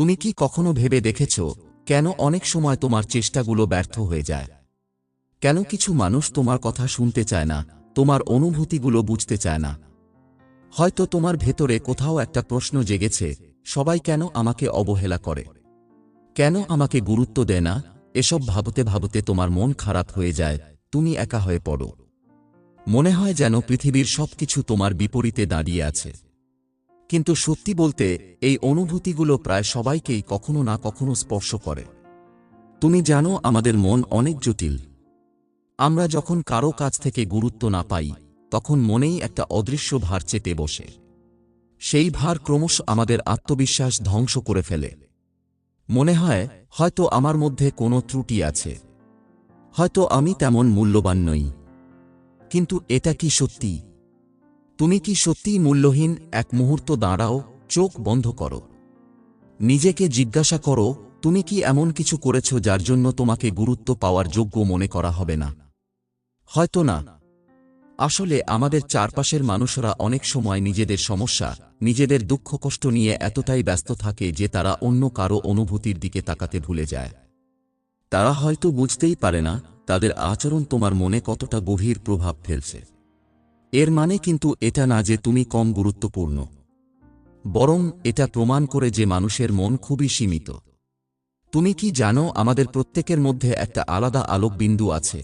তুমি কি কখনো ভেবে দেখেছ কেন অনেক সময় তোমার চেষ্টাগুলো ব্যর্থ হয়ে যায়? কেন কিছু মানুষ তোমার কথা শুনতে চায় না, তোমার অনুভূতিগুলো বুঝতে চায় না? হয়তো তোমার ভেতরে কোথাও একটা প্রশ্ন জেগেছে, সবাই কেন আমাকে অবহেলা করে? কেন আমাকে গুরুত্ব দেয় না? এসব ভাবতে ভাবতে তোমার মন খারাপ হয়ে যায়, তুমি একা হয়ে পড়ো। মনে হয় যেন পৃথিবীর সবকিছু তোমার বিপরীতে দাঁড়িয়ে আছে। কিন্তু সত্যি বলতে, এই অনুভূতিগুলো প্রায় সবাইকেই কখনো না কখনো স্পর্শ করে। তুমি জানো, আমাদের মন অনেক জটিল। আমরা যখন কারও কাছ থেকে গুরুত্ব না পাই, তখন মনেই একটা অদৃশ্য ভার চেপে বসে। সেই ভার ক্রমশ আমাদের আত্মবিশ্বাস ধ্বংস করে ফেলে। মনে হয়, হয়তো আমার মধ্যে কোনো ত্রুটি আছে। হয়তো আমি তেমন মূল্যবান নই। কিন্তু এটা কি সত্যি? তুমি কি সত্যিই মূল্যহীন? এক মুহূর্ত দাঁড়াও, চোখ বন্ধ করো। নিজেকে জিজ্ঞাসা করো, তুমি কি এমন কিছু করেছ যার জন্য তোমাকে গুরুত্ব পাওয়ার যোগ্য মনে করা হবে না? হয়তো না। আসলে আমাদের চারপাশের মানুষরা অনেক সময় নিজেদের সমস্যা, নিজেদের দুঃখ কষ্ট নিয়ে এতটাই ব্যস্ত থাকে যে তারা অন্য কারও অনুভূতির দিকে তাকাতে ভুলে যায়। তারা হয়তো বুঝতেই পারে না, তাদের আচরণ তোমার মনে কতটা গভীর প্রভাব ফেলছে। এর মানে কিন্তু এটা না যে তুমি কম গুরুত্বপূর্ণ। বরং এটা প্রমাণ করে যে মানুষের মন খুবই সীমিত। তুমি কি জানো আমাদের প্রত্যেকের মধ্যে একটা আলাদা আলোকবিন্দু আছে?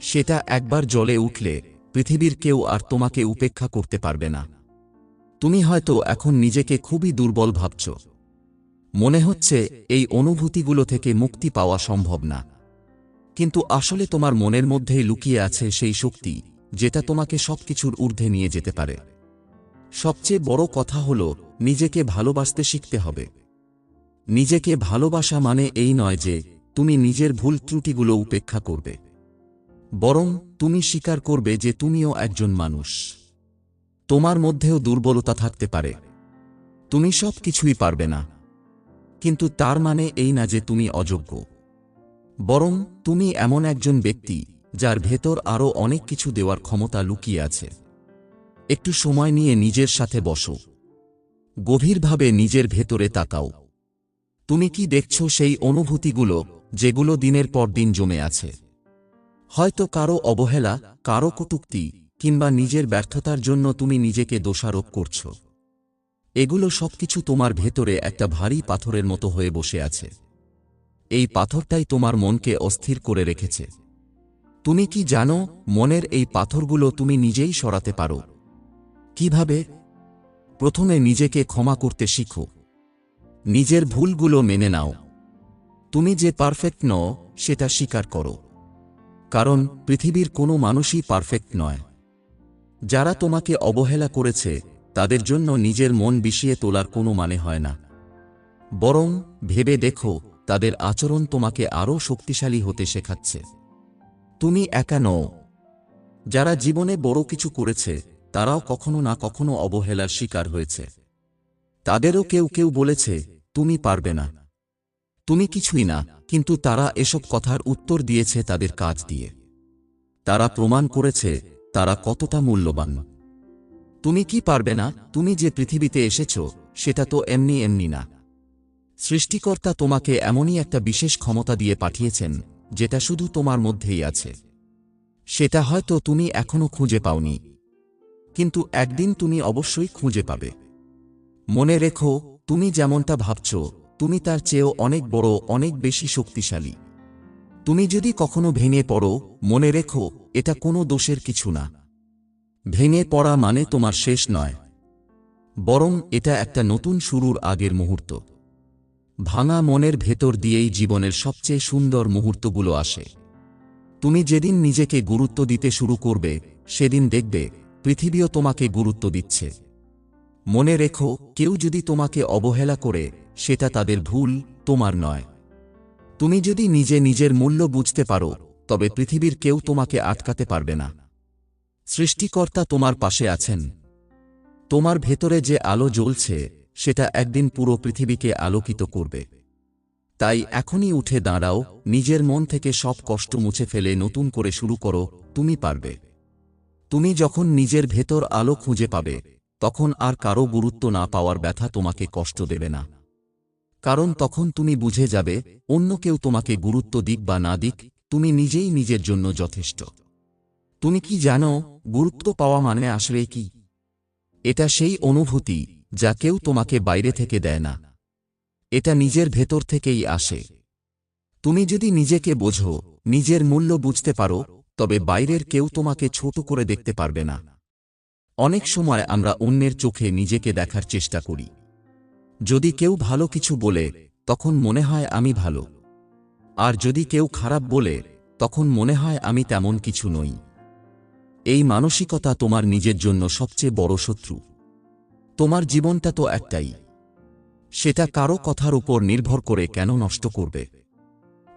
সেটা একবার জলে উঠলে পৃথিবীর কেউ আর তোমাকে উপেক্ষা করতে পারবে না। তুমি হয়তো এখন নিজেকে খুবই দুর্বল ভাবছ। মনে হচ্ছে এই অনুভূতিগুলো থেকে মুক্তি পাওয়া সম্ভব না। কিন্তু আসলে তোমার মনের মধ্যেই লুকিয়ে আছে সেই শক্তি। যেটা তোমাকে সবকিছুর ঊর্ধ্বে নিয়ে যেতে পারে। সবচেয়ে বড় কথা হল, নিজেকে ভালোবাসতে শিখতে হবে। নিজেকে ভালোবাসা মানে এই নয় যে, তুমি নিজের ভুল ত্রুটিগুলো উপেক্ষা করবে। বরং, তুমি স্বীকার করবে যে তুমিও একজন মানুষ। তোমার মধ্যেও দুর্বলতা থাকতে পারে। তুমি সব কিছুই পারবে না। কিন্তু তার মানে এই না যে তুমি অযোগ্য। বরং, তুমি এমন একজন ব্যক্তি যার ভেতর আরও অনেক কিছু দেওয়ার ক্ষমতা লুকিয়ে আছে। একটু সময় নিয়ে নিজের সাথে বসো। গভীরভাবে নিজের ভেতরে তাকাও। তুমি কি দেখছ সেই অনুভূতিগুলো যেগুলো দিনের পর দিন জমে আছে? হয়তো কারও অবহেলা, কারও কটুক্তি, কিংবা নিজের ব্যর্থতার জন্য তুমি নিজেকে দোষারোপ করছ। এগুলো সবকিছু তোমার ভেতরে একটা ভারী পাথরের মতো হয়ে বসে আছে। এই পাথরটাই তোমার মনকে অস্থির করে রেখেছে। তুমি কি জানো, মনের এই পাথরগুলো তুমি নিজেই সরাতে পারো? কীভাবে? প্রথমে নিজেকে ক্ষমা করতে শিখো। নিজের ভুলগুলো মেনে নাও। তুমি যে পারফেক্ট নও, সেটা স্বীকার করো। কারণ, পৃথিবীর কোনো মানুষই পারফেক্ট নয়। যারা তোমাকে অবহেলা করেছে, তাদের জন্য নিজের মন বিষিয়ে তোলার কোনো মানে হয় না। বরং, ভেবে দেখো, তাদের আচরণ তোমাকে আরও শক্তিশালী হতে শেখাচ্ছে। তুমি একা নও। যারা জীবনে বড় কিছু করেছে, তারাও কখনো না কখনো অবহেলার শিকার হয়েছে। তাদেরও কেউ কেউ বলেছে, তুমি পারবে না। তুমি কিছুই না। কিন্তু তারা এসব কথার উত্তর দিয়েছে তাদের কাজ দিয়ে। তারা প্রমাণ করেছে, তারা কতটা মূল্যবান। তুমি কি পারবে না? তুমি যে পৃথিবীতে এসেছ, সেটা তো এমনি এমনি না। সৃষ্টিকর্তা তোমাকে এমনই একটা বিশেষ ক্ষমতা দিয়ে পাঠিয়েছেন যেটা শুধু তোমার মধ্যেই আছে। সেটা হয়তো তুমি এখনও খুঁজে পাওনি। কিন্তু একদিন তুমি অবশ্যই খুঁজে পাবে। মনে রেখো, তুমি যেমনটা ভাবছ, তুমি তার চেয়েও অনেক বড়, অনেক বেশি শক্তিশালী। তুমি যদি কখনো ভেঙে পড়ো, মনে রেখো, এটা কোনো দোষের কিছু না। ভেঙে পড়া মানে তোমার শেষ নয়। বরং এটা একটা নতুন শুরুর আগের মুহূর্ত। ভাঙা মনের ভেতর দিয়েই জীবনের সবচেয়ে সুন্দর মুহূর্তগুলো আসে। তুমি যেদিন নিজেকে গুরুত্ব দিতে শুরু করবে, সেদিন দেখবে, পৃথিবীও তোমাকে গুরুত্ব দিচ্ছে। মনে রেখো, কেউ যদি তোমাকে অবহেলা করে, সেটা তাদের ভুল, তোমার নয়। তুমি যদি নিজে নিজের মূল্য বুঝতে পারো, তবে পৃথিবীর কেউ তোমাকে আটকাতে পারবে না। সৃষ্টিকর্তা তোমার পাশে আছেন। তোমার ভেতরে যে আলো জ্বলছে সেটা একদিন পুরো পৃথিবীকে আলোকিত করবে। তাই এখনই উঠে দাঁড়াও, নিজের মন থেকে সব কষ্ট মুছে ফেলে নতুন করে শুরু করো, তুমি পারবে। তুমি যখন নিজের ভেতর আলো খুঁজে পাবে, তখন আর কারও গুরুত্ব না পাওয়ার ব্যথা তোমাকে কষ্ট দেবে না। কারণ তখন তুমি বুঝে যাবে, অন্য কেউ তোমাকে গুরুত্ব দিক বা না দিক, তুমি নিজেই নিজের জন্য যথেষ্ট। তুমি কি জানো, গুরুত্ব পাওয়া মানে আসলে কি? এটা সেই অনুভূতি যা কেউ তোমাকে বাইরে থেকে দেয় না। এটা নিজের ভেতর থেকেই আসে। তুমি যদি নিজেকে বোঝো, নিজের মূল্য বুঝতে পারো, তবে বাইরের কেউ তোমাকে ছোট করে দেখতে পারবে না। অনেক সময় আমরা অন্যের চোখে নিজেকে দেখার চেষ্টা করি। যদি কেউ ভালো কিছু বলে, তখন মনে হয় আমি ভালো। আর যদি কেউ খারাপ বলে, তখন মনে হয় আমি তেমন কিছু নই। এই মানসিকতা তোমার নিজের জন্য সবচেয়ে বড় শত্রু। তোমার জীবনটা তো একটাই। সেটা কারও কথার উপর নির্ভর করে কেন নষ্ট করবে?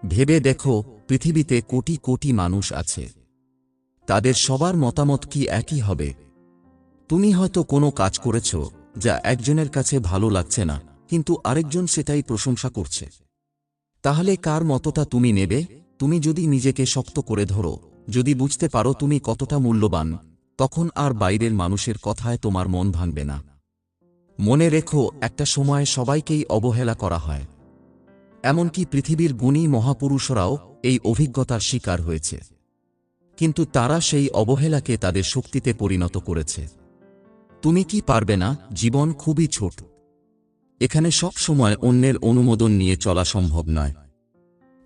ভেবে দেখো, পৃথিবীতে কোটি কোটি মানুষ আছে। তাদের সবার মতামত কি একই হবে? তুমি হয়তো কোনো কাজ করেছ, যা একজনের কাছে ভালো লাগছে না, কিন্তু আরেকজন সেটাই প্রশংসা করছে। তাহলে কার মতটা তুমি নেবে? তুমি যদি নিজেকে শক্ত করে ধরো, যদি বুঝতে পারো তুমি কতটা মূল্যবান, তখন আর বাইরের মানুষের কথায় তোমার মন ভাঙবে না। মনে রেখো, একটা সময় সবাইকেই অবহেলা করা হয়। এমনকি পৃথিবীর গুণী মহাপুরুষরাও এই অভিজ্ঞতার শিকার হয়েছে। কিন্তু তারা সেই অবহেলাকে তাদের শক্তিতে পরিণত করেছে। তুমি কি পারবে না? জীবন খুবই ছোট। এখানে সব সময় অন্যের অনুমোদন নিয়ে চলা সম্ভব নয়।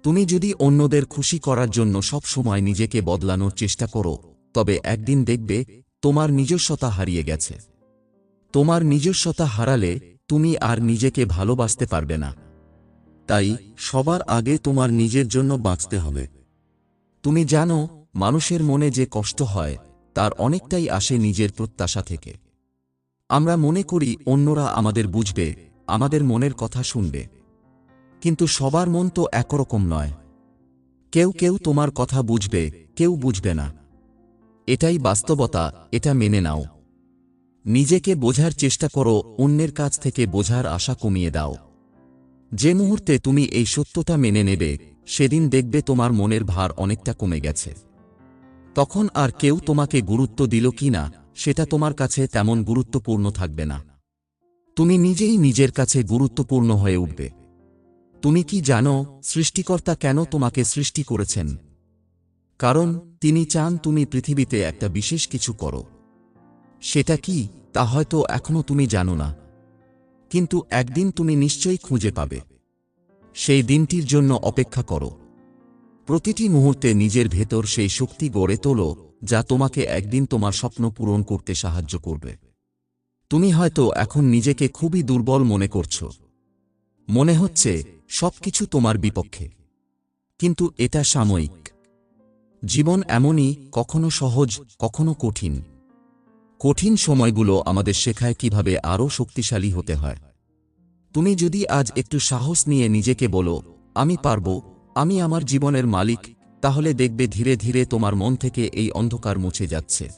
তুমি যদি অন্যদের খুশি করার জন্য সব সময় নিজেকে বদলানোর চেষ্টা করো, তবে একদিন দেখবে তোমার নিজস্বতা হারিয়ে গেছে। তোমার নিজস্বতা হারালে তুমি আর নিজেকে ভালোবাসতে পারবে না। তাই সবার আগে তোমার নিজের জন্য বাঁচতে হবে। তুমি জানো, মানুষের মনে যে কষ্ট হয়, তার অনেকটাই আসে নিজের প্রত্যাশা থেকে। আমরা মনে করি, অন্যরা আমাদের বুঝবে, আমাদের মনের কথা শুনবে। কিন্তু সবার মন তো একরকম নয়। কেউ কেউ তোমার কথা বুঝবে, কেউ বুঝবে না। এটাই বাস্তবতা, এটা মেনে নাও। নিজেকে বোঝার চেষ্টা করো, অন্যের কাছ থেকে বোঝার আশা কমিয়ে দাও। যে মুহূর্তে তুমি এই সত্যতা মেনে নেবে, সেদিন দেখবে তোমার মনের ভার অনেকটা কমে গেছে। তখন আর কেউ তোমাকে গুরুত্ব দিল কি না, সেটা তোমার কাছে তেমন গুরুত্বপূর্ণ থাকবে না। তুমি নিজেই নিজের কাছে গুরুত্বপূর্ণ হয়ে উঠবে। তুমি কি জানো, সৃষ্টিকর্তা কেন তোমাকে সৃষ্টি করেছেন? কারণ, তিনি চান তুমি পৃথিবীতে একটা বিশেষ কিছু করো। সেটা কি? তা হয়তো এখনও তুমি জানো না। কিন্তু একদিন তুমি নিশ্চয়ই খুঁজে পাবে। সেই দিনটির জন্য অপেক্ষা করো। প্রতিটি মুহূর্তে নিজের ভেতর সেই শক্তি গড়ে তোলো, যা তোমাকে একদিন তোমার স্বপ্ন পূরণ করতে সাহায্য করবে। তুমি হয়তো এখন নিজেকে খুবই দুর্বল মনে করছ। মনে হচ্ছে সবকিছু তোমার বিপক্ষে। কিন্তু এটা সাময়িক। জীবন এমনই, কখনো সহজ, কখনো কঠিন। কঠিন সময়গুলো আমাদের শেখায় কীভাবে আরও শক্তিশালী হতে হয়। তুমি যদি আজ একটু সাহস নিয়ে নিজেকে বলো, আমি পারব, আমি আমার জীবনের মালিক, তাহলে দেখবে ধীরে ধীরে তোমার মন থেকে এই অন্ধকার মুছে যাচ্ছে।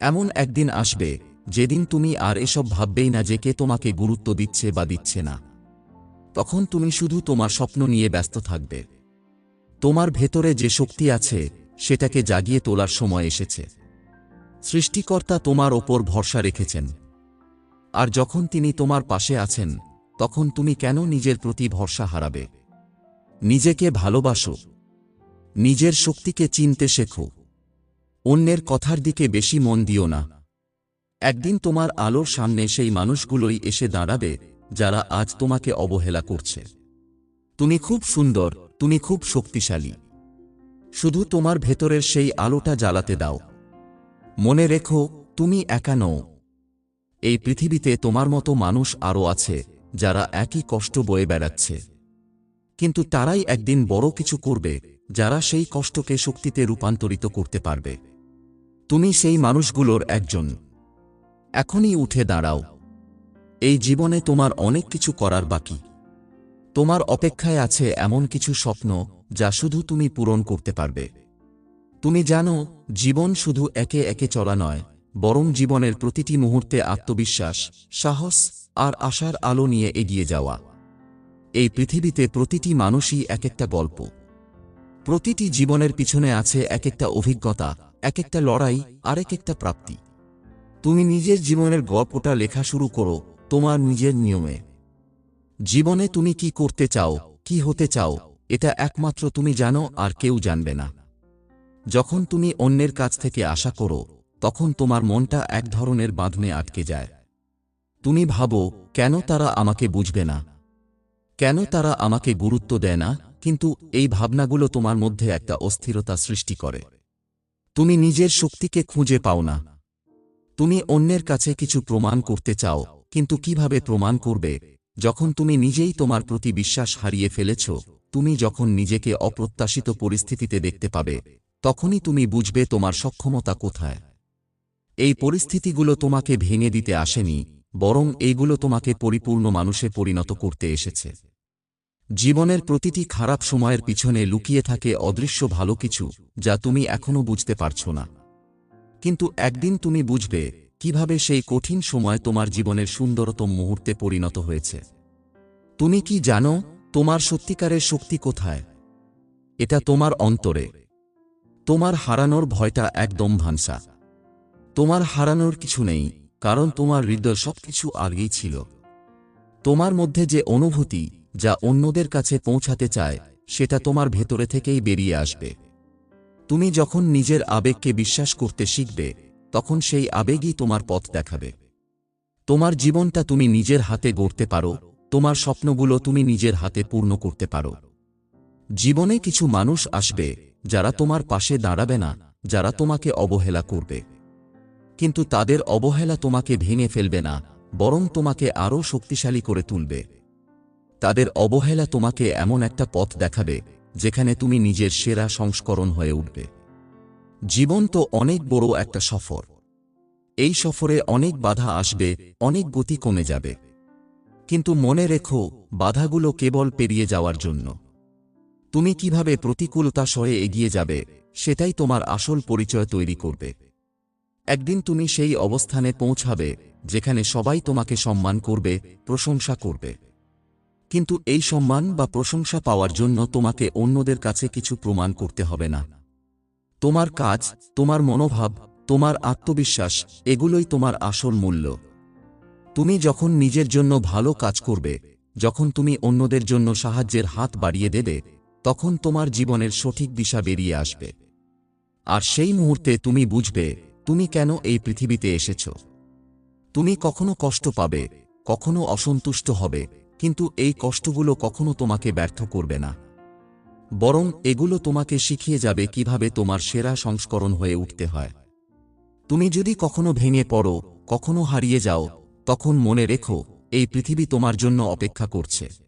এমন একদিন আসবে, যেদিন তুমি আর এসব ভাববেই না যে কে তোমাকে গুরুত্ব দিচ্ছে বা দিচ্ছে না। তখন তুমি শুধু তোমার স্বপ্ন নিয়ে ব্যস্ত থাকবে। তোমার ভেতরে যে শক্তি আছে, সেটাকে জাগিয়ে তোলার সময় এসেছে। সৃষ্টিকর্তা তোমার ওপর ভরসা রেখেছেন। আর যখন তিনি তোমার পাশে আছেন, তখন তুমি কেন নিজের প্রতি ভরসা হারাবে? নিজেকে ভালোবাসো। নিজের শক্তিকে চিনতে শেখো। অন্যের কথার দিকে বেশি মন দিও না। একদিন তোমার আলোর সামনে সেই মানুষগুলোই এসে দাঁড়াবে, যারা আজ তোমাকে অবহেলা করছে। তুমি খুব সুন্দর, তুমি খুব শক্তিশালী। শুধু তোমার ভেতরের সেই আলোটা জ্বালাতে দাও। মনে রেখো, তুমি একা নও। এই পৃথিবীতে তোমার মতো মানুষ আরও আছে, যারা একই কষ্ট বয়ে বেড়াচ্ছে। কিন্তু তারাই একদিন বড় কিছু করবে, যারা সেই কষ্টকে শক্তিতে রূপান্তরিত করতে পারবে। তুমি সেই মানুষগুলোর একজন। এখনই উঠে দাঁড়াও। এই জীবনে তোমার অনেক কিছু করার বাকি। তোমার অপেক্ষায় আছে এমন কিছু স্বপ্ন, যা শুধু তুমি পূরণ করতে পারবে। তুমি জানো জীবন শুধু একে একে চলা নয়, বরং জীবনের প্রতিটি মুহূর্তে আত্মবিশ্বাস, সাহস আর আশার আলো নিয়ে এগিয়ে যাওয়া। এই পৃথিবীতে প্রতিটি মানুষই এক একটা গল্প। প্রতিটি জীবনের পিছনে আছে এক একটা অভিজ্ঞতা এক একটা লড়াই, আর এক একটা প্রাপ্তি। তুমি নিজের জীবনের গল্পটা লেখা শুরু করো, তোমার নিজের নিয়মে। জীবনে তুমি কি করতে চাও, কি হতে চাও, এটা একমাত্র তুমি জানো আর কেউ জানবে না। যখন তুমি অন্যের কাছ থেকে আশা করো, তখন তোমার মনটা এক ধরনের বাঁধনে আটকে যায়। তুমি ভাবো, কেন তারা আমাকে বুঝবে না? কেন তারা আমাকে গুরুত্ব দেয় না? কিন্তু এই ভাবনাগুলো তোমার মধ্যে একটা অস্থিরতা সৃষ্টি করে। তুমি নিজের শক্তিকে খুঁজে পাও না। তুমি অন্যের কাছে কিছু প্রমাণ করতে চাও, কিন্তু কীভাবে প্রমাণ করবে? যখন তুমি নিজেই তোমার প্রতি বিশ্বাস হারিয়ে ফেলেছ, তুমি যখন নিজেকে অপ্রত্যাশিত পরিস্থিতিতে দেখতে পাবে তখনই তুমি বুঝবে তোমার সক্ষমতা কোথায়। এই পরিস্থিতিগুলো তোমাকে ভেঙে দিতে আসেনি, বরং এইগুলো তোমাকে পরিপূর্ণ মানুষে পরিণত করতে এসেছে। জীবনের প্রতিটি খারাপ সময়ের পিছনে লুকিয়ে থাকে অদৃশ্য ভালো কিছু, যা তুমি এখনও বুঝতে পারছ না। কিন্তু একদিন তুমি বুঝবে, কীভাবে সেই কঠিন সময় তোমার জীবনের সুন্দরতম মুহূর্তে পরিণত হয়েছে। তুমি কি জানো, তোমার সত্যিকারের শক্তি কোথায়? এটা তোমার অন্তরে। তোমার হারানোর ভয়টা একদম ভানসা। তোমার হারানোর কিছু নেই, কারণ তোমার হৃদয় সবকিছু আগেই ছিল। তোমার মধ্যে যে অনুভূতি যা অন্যদের কাছে পৌঁছাতে চায়, সেটা তোমার ভেতরে থেকেই বেরিয়ে আসবে। তুমি যখন নিজের আবেগকে বিশ্বাস করতে শিখবে, তখন সেই আবেগই তোমার পথ দেখাবে। তোমার জীবনটা তুমি নিজের হাতে গড়তে পারো, তোমার স্বপ্নগুলো তুমি নিজের হাতে পূর্ণ করতে পারো। জীবনে কিছু মানুষ আসবে যারা তোমার পাশে দাঁড়াবে না, যারা তোমাকে অবহেলা করবে। কিন্তু তাদের অবহেলা তোমাকে ভেঙে ফেলবে না, বরং তোমাকে আরও শক্তিশালী করে তুলবে। তাদের অবহেলা তোমাকে এমন একটা পথ দেখাবে, যেখানে তুমি নিজের সেরা সংস্করণ হয়ে উঠবে। জীবন তো অনেক বড় একটা সফর। এই সফরে অনেক বাধা আসবে, অনেক গতি কমে যাবে। কিন্তু মনে রেখো, বাধাগুলো কেবল পেরিয়ে যাওয়ার জন্য। তুমি কীভাবে প্রতিকূলতা সয়ে এগিয়ে যাবে, সেটাই তোমার আসল পরিচয় তৈরি করবে। একদিন তুমি সেই অবস্থানে পৌঁছাবে, যেখানে সবাই তোমাকে সম্মান করবে, প্রশংসা করবে। কিন্তু এই সম্মান বা প্রশংসা পাওয়ার জন্য তোমাকে অন্যদের কাছে কিছু প্রমাণ করতে হবে না। তোমার কাজ, তোমার মনোভাব, তোমার আত্মবিশ্বাস, এগুলোই তোমার আসল মূল্য। তুমি যখন নিজের জন্য ভালো কাজ করবে, যখন তুমি অন্যদের জন্য সাহায্যের হাত বাড়িয়ে দেবে তখন তোমার জীবনের সঠিক দিশা বেরিয়ে আসবে। আর সেই মুহূর্তে তুমি বুঝবে, তুমি কেন এই পৃথিবীতে এসেছ। তুমি কখনো কষ্ট পাবে, কখনো অসন্তুষ্ট হবে, কিন্তু এই কষ্টগুলো কখনো তোমাকে ব্যর্থ করবে না। বরং এগুলো তোমাকে শিখিয়ে যাবে কীভাবে তোমার সেরা সংস্করণ হয়ে উঠতে হয়। তুমি যদি কখনো ভেঙে পড়ো, কখনো হারিয়ে যাও, তখন মনে রেখো, এই পৃথিবী তোমার জন্য অপেক্ষা করছে।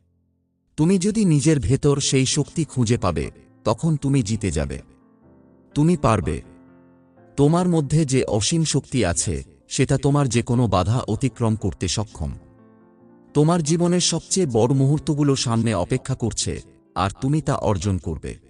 তুমি যদি নিজের ভেতর সেই শক্তি খুঁজে পাবে, তখন তুমি জিতে যাবে। তুমি পারবে। তোমার মধ্যে যে অসীম শক্তি আছে, সেটা তোমার যে কোনো বাধা অতিক্রম করতে সক্ষম। তোমার জীবনের সবচেয়ে বড় মুহূর্তগুলো সামনে অপেক্ষা করছে, আর তুমি তা অর্জন করবে।